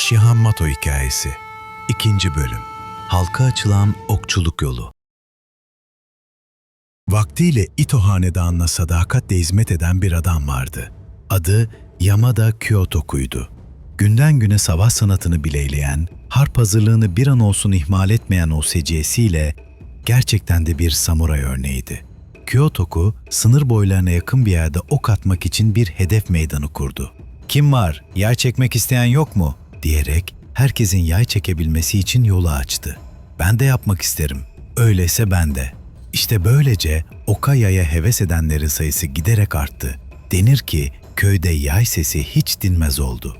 Şihan Mato Hikayesi 2. Bölüm Halka açılan okçuluk yolu Vaktiyle İto Hanedanı'na sadakatle hizmet eden bir adam vardı. Adı Yamada Kyotoku'ydu. Günden güne savaş sanatını bileyleyen, harp hazırlığını bir an olsun ihmal etmeyen o seciyesiyle gerçekten de bir samuray örneğiydi. Kyotoku, sınır boylarına yakın bir yerde ok atmak için bir hedef meydanı kurdu. Kim var, yay çekmek isteyen yok mu? Diyerek herkesin yay çekebilmesi için yolu açtı. Ben de yapmak isterim. Öyleyse ben de. İşte böylece oka yaya heves edenlerin sayısı giderek arttı. Denir ki köyde yay sesi hiç dinmez oldu.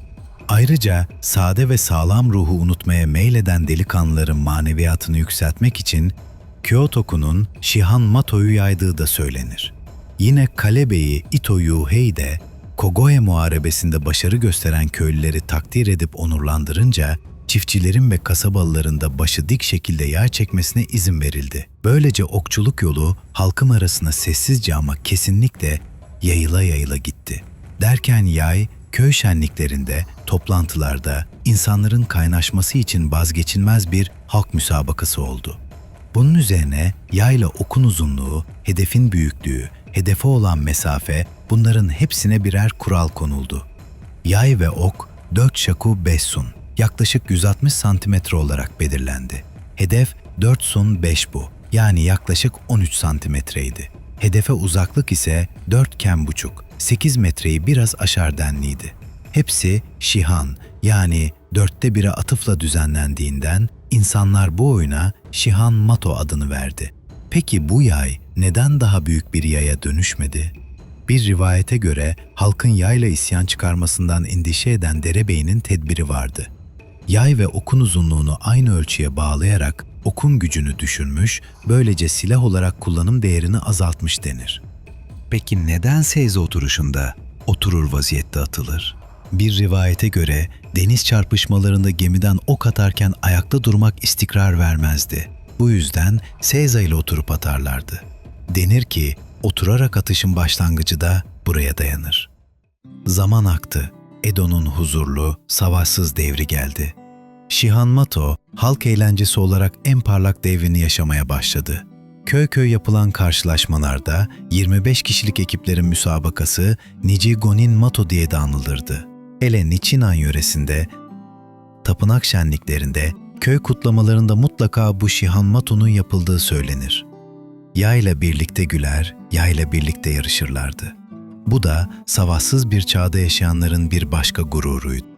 Ayrıca sade ve sağlam ruhu unutmaya meyleden delikanlıların maneviyatını yükseltmek için Kyotoku'nun Shihan Mato'yu yaydığı da söylenir. Yine Kale Bey'i Ito Yuhei de Kogoe Muharebesi'nde başarı gösteren köylüleri takdir edip onurlandırınca çiftçilerin ve kasabalıların da başı dik şekilde yağ çekmesine izin verildi. Böylece okçuluk yolu halkım arasına sessizce ama kesinlikle yayıla yayıla gitti. Derken yay köy şenliklerinde, toplantılarda insanların kaynaşması için vazgeçilmez bir halk müsabakası oldu. Bunun üzerine yayla okun uzunluğu, hedefin büyüklüğü, hedefe olan mesafe bunların hepsine birer kural konuldu. Yay ve ok 4 şaku 5 sun yaklaşık 160 santimetre olarak belirlendi. Hedef 4 sun 5 bu yani yaklaşık 13 santimetreydi. Hedefe uzaklık ise 4 ken buçuk 8 metreyi biraz aşar denliydi. Hepsi şihan yani dörtte bire atıfla düzenlendiğinden insanlar bu oyuna Şihan Mato adını verdi. Peki bu yay neden daha büyük bir yaya dönüşmedi? Bir rivayete göre halkın yayla isyan çıkarmasından endişe eden derebeyinin tedbiri vardı. Yay ve okun uzunluğunu aynı ölçüye bağlayarak okun gücünü düşürmüş, böylece silah olarak kullanım değerini azaltmış denir. Peki neden seyze oturuşunda oturur vaziyette atılır? Bir rivayete göre deniz çarpışmalarında gemiden ok atarken ayakta durmak istikrar vermezdi. Bu yüzden seyza ile oturup atarlardı. Denir ki oturarak atışın başlangıcı da buraya dayanır. Zaman aktı. Edo'nun huzurlu, savaşsız devri geldi. Shihan Mato, halk eğlencesi olarak en parlak devrini yaşamaya başladı. Köy köy yapılan karşılaşmalarda 25 kişilik ekiplerin müsabakası Nichi Gonin Mato diye de anılırdı. Hele Nichinan yöresinde, tapınak şenliklerinde, köy kutlamalarında mutlaka bu Shihan Mato'nun yapıldığı söylenir. Yayla birlikte güler, yayla birlikte yarışırlardı. Bu da savaşsız bir çağda yaşayanların bir başka gururuydu.